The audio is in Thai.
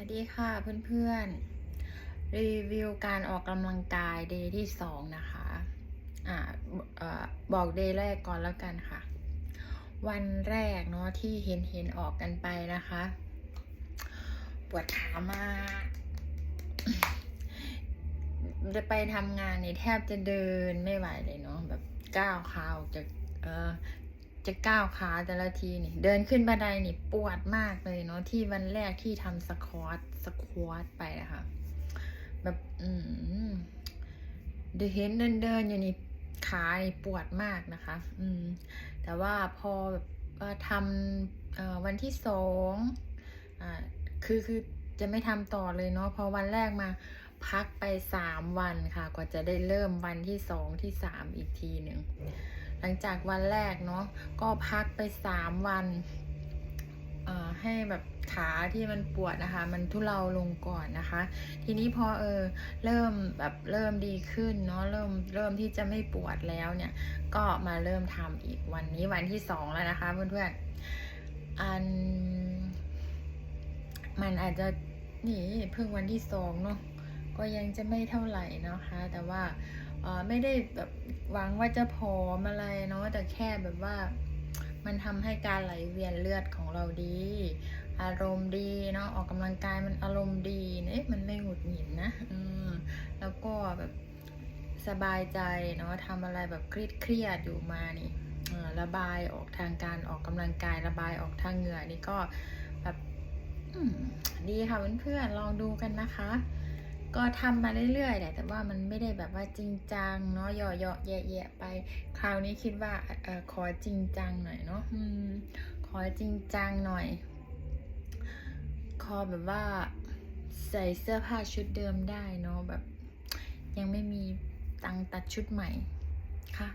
วัสดีค่ะเพื่อนๆ รีวิวการออกกำลังกายเดย์ที่สองนะคะอ่าเอ่อบอกเดย์แรกก่อนแล้วกันค่ะ วันแรกเนาะที่เห็นเห็นออกกันไปนะคะ ปวดขามากจะไปทำงานนี่แทบจะเดินไม่ไหวเลยเนาะแบบก้าวขาออกจากเออ จะก้าวขาแต่ละทีนี่ เดินขึ้นบันไดนี่ปวดมากเลยเนาะที่วันแรกที่ทำสควอตสควอตไปอะคะแบบอืมเดินเห็นเดินเดินอยู่นี่ขานี่ปวดมากนะคะ อืม แต่ว่าพอแบบทำวันที่สองอ่าคือคือจะไม่ทำต่อเลยเนาะพอวันแรกมาพักไปสามวันค่ะ กว่าจะได้เริ่มวันที่สองที่สามอีกทีหนึ่ง ลังจากวันแรกเนาะก็พักไปสามวันให้แบบขาที่มันปวดนะคะ มันทุเลาลงก่อนนะคะ ทีนี้พอเออเริ่มแบบเริ่มดีขึ้นเนาะเริ่มเริ่มที่จะไม่ปวดแล้วเนี่ย ก็มาเริ่มทำอีกวันนี้วันที่สองแล้วนะคะเพื่อนๆอันมันอาจจะนี่เพิ่งวันที่สองเนาะก็ยังจะไม่เท่าไหร่นะคะ แต่ว่า ไม่ได้แบบหวังว่าจะผอมอะไรเนาะแต่แค่แบบว่ามันทำให้การไหลเวียนเลือดของเราดี อารมณ์ดีเนาะออกกำลังกายมันอารมณ์ดีเอ๊ะมันไม่หงุดหงิดนะอืมแล้วก็แบบสบายใจเนาะทำอะไรแบบเครียดเครียดๆอยู่มานี่ระบายออกทางการออกกำลังกายระบายออกทางเหงื่อนี่ก็แบบดีค่ะเพื่อนๆลองดูกันนะคะ ก็ทำมาเรื่อยๆแหละแต่ว่ามันไม่ได้แบบว่าจริงจังเนาะเหยาะๆแยะๆไป คราวนี้คิดว่าเออขอจริงจังหน่อยเนาะอืมขอจริงจังหน่อย ขอแบบว่าใส่เสื้อผ้าชุดเดิมได้เนาะแบบ ยังไม่มีตังตัดชุดใหม่ค่ะ